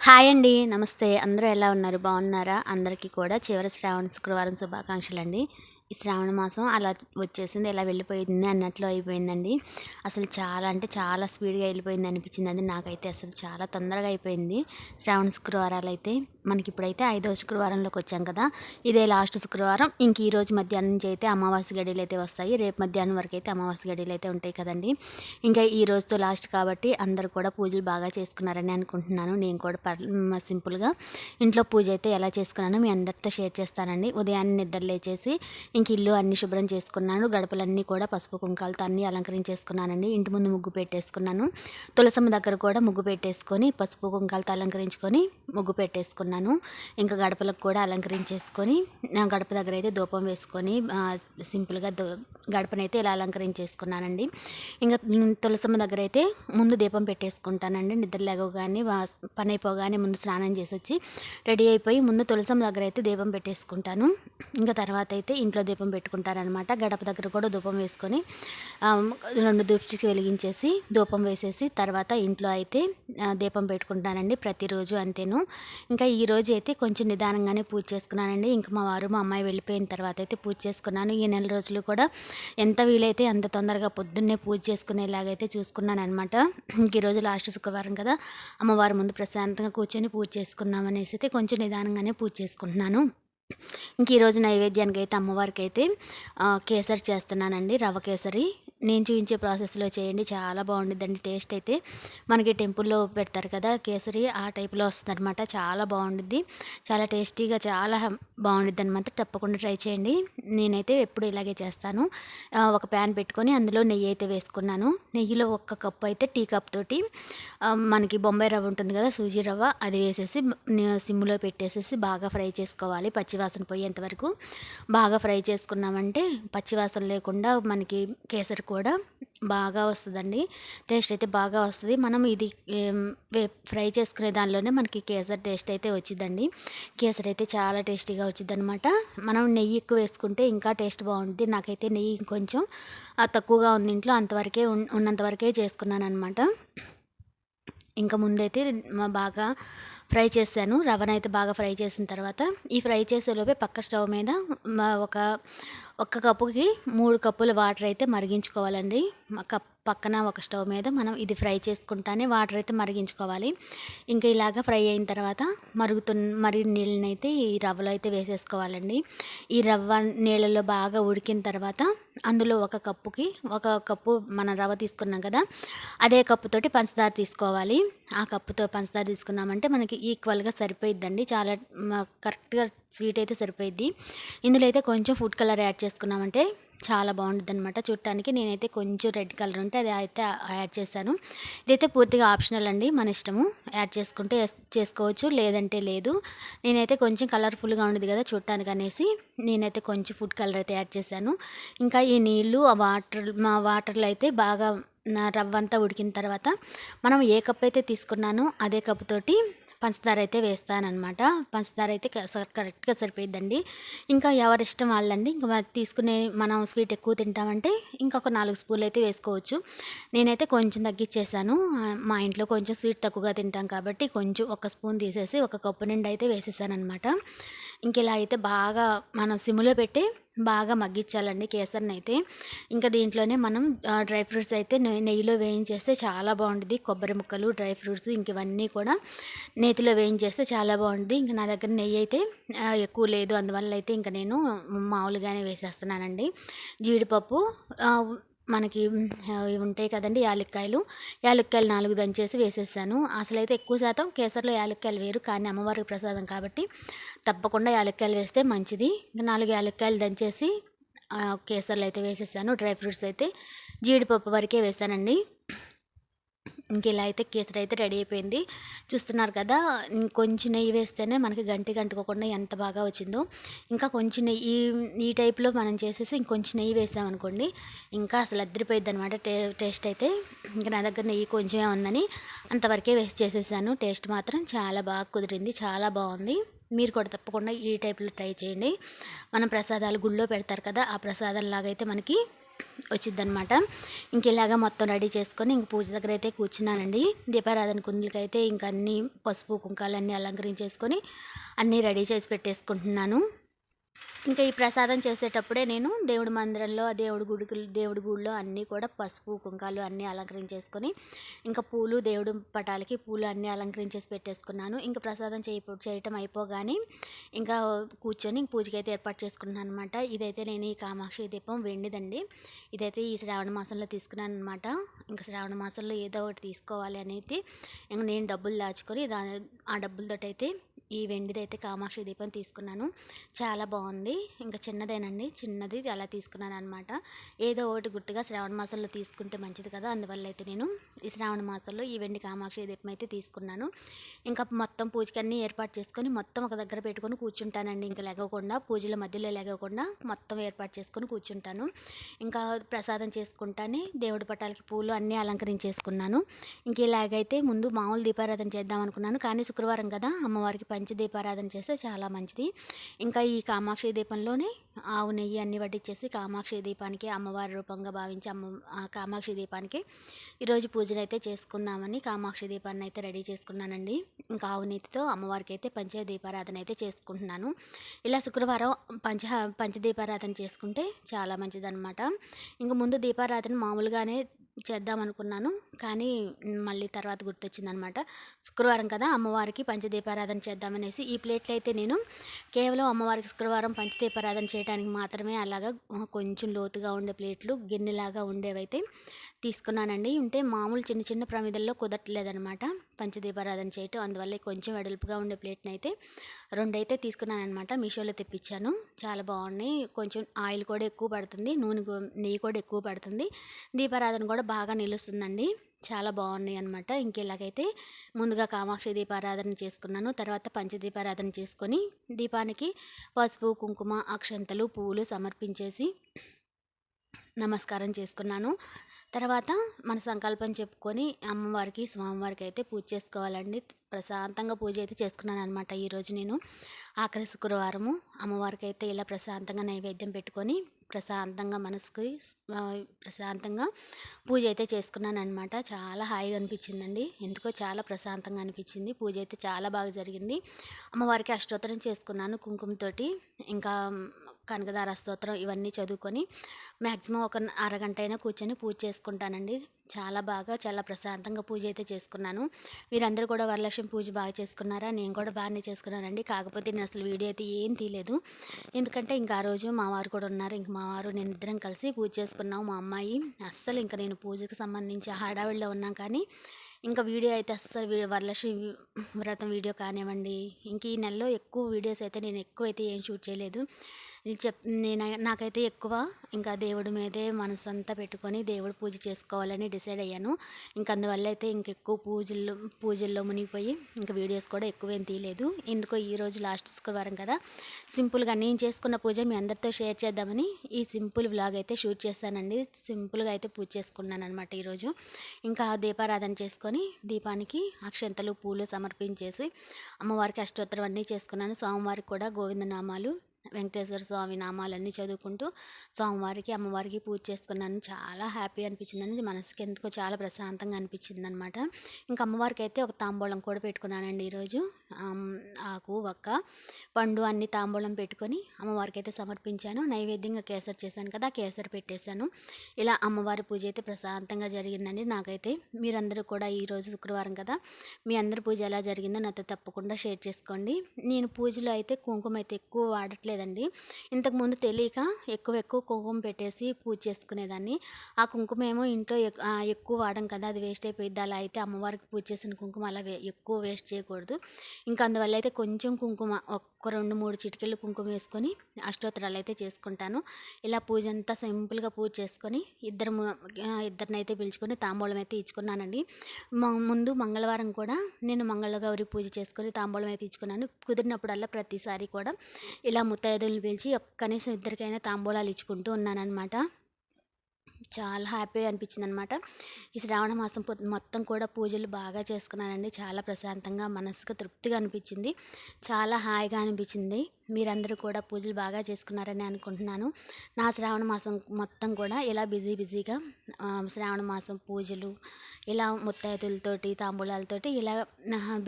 Hi అండి. నమస్తే. అందరూ ఎలా ఉన్నారు? బాగున్నారా? అందరికీ కూడా చివరి శ్రావణ శుక్రవారం శుభాకాంక్షలు అండి ఈ శ్రావణ మాసం అలా వచ్చేసింది ఎలా వెళ్ళిపోయింది అన్నట్లు అయిపోయిందండి. అసలు చాలా అంటే చాలా స్పీడ్గా వెళ్ళిపోయింది అనిపించింది. అది నాకైతే అసలు చాలా తొందరగా అయిపోయింది. శ్రావణ శుక్రవారాలు అయితే మనకి ఇప్పుడైతే ఐదో శుక్రవారంలోకి వచ్చాం కదా. ఇదే లాస్ట్ శుక్రవారం. ఇంక ఈ రోజు మధ్యాహ్నం నుంచి అయితే అమావాస్య గడియలు అయితే వస్తాయి. రేపు మధ్యాహ్నం వరకు అయితే అమావాస్య గడియలు అయితే ఉంటాయి కదండి. ఇంకా ఈ రోజుతో లాస్ట్ కాబట్టి అందరూ కూడా పూజలు బాగా చేసుకున్నారని అనుకుంటున్నాను. నేను కూడా పర్ సింపుల్గా ఇంట్లో పూజ అయితే ఎలా చేసుకున్నానో మీ అందరితో షేర్ చేస్తానండి. ఉదయాన్నే నిద్ర లేచేసి ఇంక ఇల్లు అన్ని శుభ్రం చేసుకున్నాను. గడపలన్నీ కూడా పసుపు కుంకాలతో అన్నీ అలంకరించేసుకున్నానండి. ఇంటి ముందు ముగ్గు పెట్టేసుకున్నాను. తులసమ్మ దగ్గర కూడా ముగ్గు పెట్టేసుకొని పసుపు కుంకాలతో అలంకరించుకొని ముగ్గు పెట్టేసుకున్నాను. ఇంకా గడపలకు కూడా అలంకరించేసుకొని గడప దగ్గర అయితే ధూపం వేసుకొని సింపుల్గా గడపనైతే ఇలా అలంకరించేసుకున్నానండి. ఇంకా తులసమ్మ దగ్గర అయితే ముందు దీపం పెట్టేసుకుంటానండి. నిద్ర లేవగానే పని అయిపోగానే ముందు స్నానం చేసి వచ్చి రెడీ అయిపోయి ముందు తులసమ్మ దగ్గర అయితే దీపం పెట్టేసుకుంటాను. ఇంకా తర్వాత అయితే ఇంట్లో దీపం పెట్టుకుంటారనమాట గడప దగ్గర కూడా ధూపం వేసుకొని రెండు దూప్చికి వెలిగించేసి ధూపం వేసేసి తర్వాత ఇంట్లో అయితే దీపం పెట్టుకుంటానండి ప్రతిరోజు అంతేను. ఇంకా ఈ అయితే కొంచెం నిదానంగానే పూజ చేసుకున్నానండి. ఇంకా మా వారు మా అమ్మాయి వెళ్ళిపోయిన తర్వాత అయితే పూజ చేసుకున్నాను. ఈ నెల రోజులు కూడా ఎంత వీలైతే అంత తొందరగా పొద్దున్నే పూజ చేసుకునేలాగైతే చూసుకున్నాను అనమాట ఇంక ఈరోజు లాస్ట్ శుక్రవారం కదా అమ్మవారి ముందు ప్రశాంతంగా కూర్చొని పూజ చేసుకుందాం అనేసి అయితే కొంచెం నిదానంగానే పూజ చేసుకుంటున్నాను. ఇంక ఈరోజు నైవేద్యానికి అయితే అమ్మవారికి అయితే కేసరి చేస్తున్నానండి రవ కేసరి. నేను చూపించే ప్రాసెస్లో చేయండి. చాలా బాగుండిద్దండి టేస్ట్ అయితే. మనకి టెంపుల్లో పెడతారు కదా కేసరి ఆ టైప్లో వస్తుంది అనమాట చాలా బాగుండిద్ది. చాలా టేస్టీగా చాలా బాగుండిద్ది అనమాట తప్పకుండా ట్రై చేయండి. నేనైతే ఎప్పుడు ఇలాగే చేస్తాను. ఒక ప్యాన్ పెట్టుకొని అందులో నెయ్యి అయితే వేసుకున్నాను. నెయ్యిలో ఒక్క కప్పు అయితే టీ కప్ తోటి మనకి బొంబాయి రవ్వ ఉంటుంది కదా సూజీ రవ్వ అది వేసేసి సిమ్లో పెట్టేసేసి బాగా ఫ్రై చేసుకోవాలి పచ్చివాసన పోయేంత వరకు. బాగా ఫ్రై చేసుకున్నామంటే పచ్చివాసన లేకుండా మనకి కేసరి కూడా బాగా వస్తుందండి. టేస్ట్ అయితే బాగా వస్తుంది. మనం ఇది ఫ్రై చేసుకునే దానిలోనే మనకి కేసర్ టేస్ట్ అయితే వచ్చిందండి కేసర్ అయితే చాలా టేస్టీగా వచ్చింది అనమాట మనం నెయ్యి ఎక్కువ వేసుకుంటే ఇంకా టేస్ట్ బాగుంటుంది నాకైతే నెయ్యి ఇంకొంచెం తక్కువగా ఉంది ఇంట్లో అంతవరకే ఉన్నంతవరకే చేసుకున్నాను అనమాట ఇంకా ముందైతే బాగా ఫ్రై చేశాను. రవ్వనైతే బాగా ఫ్రై చేసిన తర్వాత ఈ ఫ్రై చేసేలోపే పక్క స్టవ్ మీద ఒక ఒక్క కప్పుకి మూడు కప్పుల వాటర్ అయితే మరిగించుకోవాలండి. కప్ పక్కన ఒక స్టవ్ మీద మనం ఇది ఫ్రై చేసుకుంటానే వాటర్ అయితే మరిగించుకోవాలి. ఇంకా ఇలాగ ఫ్రై అయిన తర్వాత మరుగుతున్న మరి నీళ్ళని అయితే ఈ రవ్వలో అయితే వేసేసుకోవాలండి. ఈ రవ్వ నీళ్ళలో బాగా ఉడికిన తర్వాత అందులో ఒక కప్పుకి ఒక కప్పు మన రవ్వ తీసుకున్నాం కదా అదే కప్పుతోటి పంచదార తీసుకోవాలి. ఆ కప్పుతో పంచదార తీసుకున్నామంటే మనకి ఈక్వల్గా సరిపోయిద్దండి. చాలా కరెక్ట్గా స్వీట్ అయితే సరిపోయిద్ది. ఇందులో అయితే కొంచెం ఫుడ్ కలర్ యాడ్ చేసుకున్నామంటే చాలా బాగుంటుంది అనమాట చూడటానికి నేనైతే కొంచెం రెడ్ కలర్ ఉంటే అది అయితే యాడ్ చేశాను. ఇదైతే పూర్తిగా ఆప్షనల్ అండి మన ఇష్టము. యాడ్ చేసుకుంటే చేసుకోవచ్చు లేదంటే లేదు. నేనైతే కొంచెం కలర్ఫుల్గా ఉండదు కదా చూడటానికి అనేసి నేనైతే కొంచెం ఫుడ్ కలర్ అయితే యాడ్ చేశాను. ఇంకా ఈ నీళ్ళు ఆ వాటర్ మా వాటర్లో అయితే బాగా రవ్వ అంతా ఉడికిన తర్వాత మనం ఏ కప్ అయితే తీసుకున్నానో అదే కప్పుతోటి పంచదార అయితే వేస్తానమాట పంచదార అయితే కరెక్ట్గా సరిపోయిద్దండి. ఇంకా ఎవరి ఇష్టం వాళ్ళండి ఇంకా తీసుకునే మనం స్వీట్ ఎక్కువ తింటామంటే ఇంకొక నాలుగు స్పూన్లు అయితే వేసుకోవచ్చు. నేనైతే కొంచెం తగ్గించేసాను మా ఇంట్లో కొంచెం స్వీట్ తక్కువగా తింటాం కాబట్టి కొంచెం ఒక స్పూన్ తీసేసి ఒక కప్పు నిండా అయితే వేసేసాను అనమాట ఇంక ఇలా అయితే బాగా మనం సిమ్లో పెట్టి బాగా మగ్గించాలండి కేసరిని అయితే ఇంకా దీంట్లోనే మనం డ్రై ఫ్రూట్స్ అయితే నెయ్యిలో వేయించేస్తే చాలా బాగుంటుంది కొబ్బరి ముక్కలు డ్రై ఫ్రూట్స్ ఇంక ఇవన్నీ కూడా నేతిలో వేయించేస్తే చాలా బాగుంటుంది ఇంకా నా దగ్గర నెయ్యి అయితే ఎక్కువ లేదు. అందువల్ల అయితే ఇంకా నేను మామూలుగానే వేసేస్తున్నానండి. జీడిపప్పు మనకి ఉంటాయి కదండి యాలక్కాయలు. యాలక్కాయలు నాలుగు దంచేసి వేసేసాను. అసలు అయితే ఎక్కువ శాతం కేసరిలో యాలక్కాయలు వేరు కానీ అమ్మవారికి ప్రసాదం కాబట్టి తప్పకుండా యాలక్కాయలు వేస్తే మంచిది. ఇంకా నాలుగు యాలక్కాయలు దంచేసి కేసర్లు అయితే వేసేసాను. డ్రై ఫ్రూట్స్ అయితే జీడిపప్పు వరకే వేసానండి. ఇంక ఇలా అయితే కేసరి అయితే రెడీ అయిపోయింది. చూస్తున్నారు కదా కొంచెం నెయ్యి వేస్తేనే మనకి గంటి గంటుకోకుండా ఎంత బాగా వచ్చిందో. ఇంకా కొంచెం నెయ్యి ఈ టైప్లో మనం చేసేసి ఇంకొంచెం నెయ్యి వేసామనుకోండి ఇంకా అసలు అద్దరిపోయింది అనమాట టే టేస్ట్ అయితే. ఇంకా నా దగ్గర నెయ్యి కొంచెమే ఉందని అంతవరకే వేసి చేసేసాను. టేస్ట్ మాత్రం చాలా బాగా కుదిరింది చాలా బాగుంది. మీరు కూడా తప్పకుండా ఈ టైప్లో ట్రై చేయండి. మనం ప్రసాదాలు గుళ్ళో పెడతారు కదా ఆ ప్రసాదం లాగైతే మనకి వచ్చిందనమాట ఇంక ఇలాగా మొత్తం రెడీ చేసుకొని ఇంక పూజ దగ్గర అయితే కూర్చున్నానండి. దీపారాధన కుందులకైతే ఇంక అన్నీ పసుపు కుంకాలన్నీ అలంకరించేసుకొని అన్నీ రెడీ చేసి పెట్టేసుకుంటున్నాను. ఇంకా ఈ ప్రసాదం చేసేటప్పుడే నేను దేవుడి మందిరంలో దేవుడి గుడికి దేవుడి గుడిలో అన్నీ కూడా పసుపు కుంకాలు అన్నీ అలంకరించేసుకొని ఇంకా పూలు దేవుడి పటాలకి పూలు అన్నీ అలంకరించేసి పెట్టేసుకున్నాను. ఇంకా ప్రసాదం చేయ చేయటం అయిపోగానే ఇంకా కూర్చొని పూజకి అయితే ఏర్పాటు చేసుకున్నాను అనమాట ఇదైతే నేను ఈ కామాక్షి దీపం వెండిదండి. ఇదైతే ఈ శ్రావణ మాసంలో తీసుకున్నాను అనమాట ఇంకా శ్రావణ మాసంలో ఏదో ఒకటి తీసుకోవాలి అనేది ఇంకా నేను డబ్బులు దాచుకొని దా ఆ డబ్బులతో అయితే ఈ వెండిదైతే కామాక్షి దీపం తీసుకున్నాను. చాలా బాగుంది. ఇంకా చిన్నదేనండి. చిన్నది అలా తీసుకున్నాను అనమాట ఏదో ఒకటి గుర్తుగా శ్రావణ మాసంలో తీసుకుంటే మంచిది కదా. అందువల్ల అయితే నేను ఈ శ్రావణ మాసంలో ఈ వెండి కామాక్షి దీపం అయితే తీసుకున్నాను. ఇంకా మొత్తం పూజకన్నీ ఏర్పాటు చేసుకొని మొత్తం ఒక దగ్గర పెట్టుకొని కూర్చుంటానండి. ఇంకా లెగవకుండా పూజల మధ్యలో లెగవకుండా మొత్తం ఏర్పాటు చేసుకొని కూర్చుంటాను. ఇంకా ప్రసాదం చేసుకుంటానే దేవుడి పటాలకి పూలు అన్నీ అలంకరించేసుకున్నాను. ఇంక ఇలాగైతే ముందు మామూలు దీపారాధన చేద్దాం అనుకున్నాను కానీ శుక్రవారం కదా అమ్మవారికి పంచ దీపారాధన చేస్తే చాలా మంచిది. ఇంకా ఈ కామాక్షి దీపంలోనే ఆవు నెయ్యి అన్ని వడ్డించేసి కామాక్షి దీపానికి అమ్మవారి రూపంగా భావించి అమ్మ కామాక్షి దీపానికి ఈరోజు పూజలు అయితే చేసుకుందామని కామాక్షి దీపాన్ని అయితే రెడీ చేసుకున్నానండి. ఇంకా ఆవు నెయ్యితో అమ్మవారికి అయితే పంచ దీపారాధన అయితే చేసుకుంటున్నాను. ఇలా శుక్రవారం పంచ పంచదీపారాధన చేసుకుంటే చాలా మంచిదన్నమాట. ఇంకా ముందు దీపారాధన మామూలుగానే చేద్దాం అనుకున్నాను కానీ మళ్ళీ తర్వాత గుర్తొచ్చిందనమాట. శుక్రవారం కదా అమ్మవారికి పంచదీపారాధన చేద్దామనేసి ఈ ప్లేట్లు అయితే నేను కేవలం అమ్మవారికి శుక్రవారం పంచదీపారాధన చేయడానికి మాత్రమే అలాగా కొంచెం లోతుగా ఉండే ప్లేట్లు గిన్నెలాగా ఉండేవైతే తీసుకున్నానండి. ఉంటే మామూలు చిన్న చిన్న ప్రమిదల్లో కుదరట్లేదనమాట. పంచదీపారాధన చేయటం అందువల్ల కొంచెం వెడల్పుగా ఉండే ప్లేట్ని అయితే రెండైతే తీసుకున్నాను అనమాట మీషోలో తెప్పించాను. చాలా బాగున్నాయి. కొంచెం ఆయిల్ కూడా ఎక్కువ పడుతుంది. నూనె నెయ్యి కూడా ఎక్కువ పడుతుంది. దీపారాధన కూడా బాగా నిలుస్తుందండి. చాలా బాగున్నాయి అనమాట ఇంకెలాగైతే ముందుగా కామాక్షి దీపారాధన చేసుకున్నాను. తర్వాత పంచదీపారాధన చేసుకొని దీపానికి పసుపు కుంకుమ అక్షంతలు పువ్వులు సమర్పించేసి నమస్కారం చేసుకున్నాను. తర్వాత మన సంకల్పం చెప్పుకొని అమ్మవారికి స్వామివారికి అయితే పూజ చేసుకోవాలండి. ప్రశాంతంగా పూజ అయితే చేసుకున్నాను అనమాట ఈరోజు నేను. ఆఖరి శుక్రవారము అమ్మవారికి అయితే ఇలా ప్రశాంతంగా నైవేద్యం పెట్టుకొని ప్రశాంతంగా మనసుకి ప్రశాంతంగా పూజ అయితే చేసుకున్నాను అనమాట చాలా హాయిగా అనిపించిందండి. ఎందుకో చాలా ప్రశాంతంగా అనిపించింది. పూజ అయితే చాలా బాగా జరిగింది. అమ్మవారికి అష్టోత్తరం చేసుకున్నాను కుంకుమతోటి. ఇంకా కనకదార స్తోత్రం ఇవన్నీ చదువుకొని మ్యాక్సిమం ఒక అరగంట అయినా కూర్చొని పూజ చేసుకుంటానండి. చాలా బాగా చాలా ప్రశాంతంగా పూజ అయితే చేసుకున్నాను. మీరందరూ కూడా వరలక్ష్మి పూజ బాగా చేసుకున్నారా? నేను కూడా బాగానే చేసుకున్నానండి. కాకపోతే నేను అసలు వీడియో అయితే ఏం తీయలేదు. ఎందుకంటే ఇంకా ఆ రోజు మా వారు కూడా ఉన్నారు. ఇంక మా వారు నేను ఇద్దరం కలిసి పూజ చేసుకున్నాం. మా అమ్మాయి అస్సలు ఇంకా నేను పూజకు సంబంధించి హడావిడిలో ఉన్నాం కానీ ఇంకా వీడియో అయితే అస్సలు వరలక్ష్మి వ్రతం వీడియో కానివ్వండి ఇంక ఈ నెలలో ఎక్కువ వీడియోస్ అయితే నేను ఎక్కువ అయితే ఏం షూట్ చేయలేదు. చెప్ నేను నాకైతే ఎక్కువ ఇంకా దేవుడి మీదే మనసంతా పెట్టుకొని దేవుడు పూజ చేసుకోవాలని డిసైడ్ అయ్యాను. ఇంకా అందువల్ల అయితే ఇంకెక్కువ పూజల్లో పూజల్లో మునిగిపోయి ఇంకా వీడియోస్ కూడా ఎక్కువ ఏం తీయలేదు. ఎందుకో ఈరోజు లాస్ట్ శుక్రవారం కదా. సింపుల్గా నేను చేసుకున్న పూజ మీ అందరితో షేర్ చేద్దామని ఈ సింపుల్ బ్లాగ్ అయితే షూట్ చేస్తానండి సింపుల్గా అయితే పూజ చేసుకున్నాను అనమాట ఈరోజు ఇంకా దీపారాధన చేసుకొని దీపానికి అక్షంతలు పూలు సమర్పించేసి అమ్మవారికి అష్టోత్తరం అన్నీ చేసుకున్నాను. స్వామివారికి కూడా గోవిందనామాలు వెంకటేశ్వర స్వామి నామాలన్నీ చదువుకుంటూ స్వామివారికి అమ్మవారికి పూజ చేసుకున్నాను చాలా హ్యాపీ అనిపించిందండి మనసుకి ఎందుకో చాలా ప్రశాంతంగా అనిపించింది అనమాట ఇంకా అమ్మవారికి అయితే ఒక తాంబూలం కూడా పెట్టుకున్నానండి ఈరోజు. ఆకు ఒక్క పండు అన్ని తాంబూలం పెట్టుకొని అమ్మవారికి అయితే సమర్పించాను. నైవేద్యంగా కేసరి చేశాను కదా కేసరి పెట్టేశాను. ఇలా అమ్మవారి పూజ అయితే ప్రశాంతంగా జరిగిందండి నాకైతే. మీరందరూ కూడా ఈరోజు శుక్రవారం కదా మీ అందరి పూజ ఎలా జరిగిందో నాతో తప్పకుండా షేర్ చేసుకోండి. నేను పూజలో అయితే కుంకుమ అయితే ఎక్కువ వాడట్లేదు. లేదండి ఇంతకుముందు తెలియక ఎక్కువ ఎక్కువ కుంకుమ పెట్టేసి పూజ చేసుకునేదాన్ని. ఆ కుంకుమ ఏమో ఇంట్లో ఎక్కువ వాడడం కదా అది వేస్ట్ అయిపోయింది అలా అయితే అమ్మవారికి పూజ చేసిన కుంకుమ అలా ఎక్కువ వేస్ట్ చేయకూడదు. ఇంకా అందువల్ల అయితే కొంచెం కుంకుమ ఒక్క రెండు మూడు చిటికెళ్ళు కుంకుమ వేసుకొని అష్టోత్తరాలు అయితే చేసుకుంటాను. ఇలా పూజ అంతా సింపుల్గా పూజ చేసుకొని ఇద్దరు ఇద్దరిని అయితే పిలుచుకొని తాంబూలం అయితే ఇచ్చుకున్నానండి. ముందు మంగళవారం కూడా నేను మంగళగౌరి పూజ చేసుకొని తాంబూలం అయితే ఇచ్చుకున్నాను. కుదిరినప్పుడల్లా ప్రతిసారి కూడా ఇలా ముత్తైదులను పిలిచి కనీసం ఇద్దరికైనా తాంబూలాలు ఇచ్చుకుంటూ ఉన్నానమాట చాలా హ్యాపీ అనిపించింది అనమాట ఈ శ్రావణ మాసం మొత్తం కూడా పూజలు బాగా చేసుకున్నానండి. చాలా ప్రశాంతంగా మనసుకు తృప్తిగా అనిపించింది. చాలా హాయిగా అనిపించింది. మీరందరూ కూడా పూజలు బాగా చేసుకున్నారని అనుకుంటున్నాను. నా శ్రావణ మాసం మొత్తం కూడా ఇలా బిజీ బిజీగా శ్రావణ మాసం పూజలు ఇలా ముత్తైదులతోటి తాంబూలాలతోటి ఇలా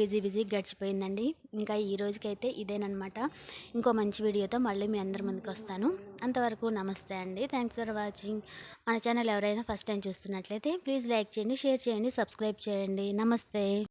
బిజీ బిజీ గడిచిపోయిందండి. ఇంకా ఈ రోజుకైతే ఇదేనమాట ఇంకో మంచి వీడియోతో మళ్ళీ మీ అందరి ముందుకు వస్తాను. అంతవరకు నమస్తే అండి. థ్యాంక్స్ ఫర్ వాచింగ్ మన ఛానల్ ఎవరైనా ఫస్ట్ టైం చూస్తున్నట్లయితే ప్లీజ్ లైక్ చేయండి షేర్ చేయండి సబ్స్క్రైబ్ చేయండి. నమస్తే.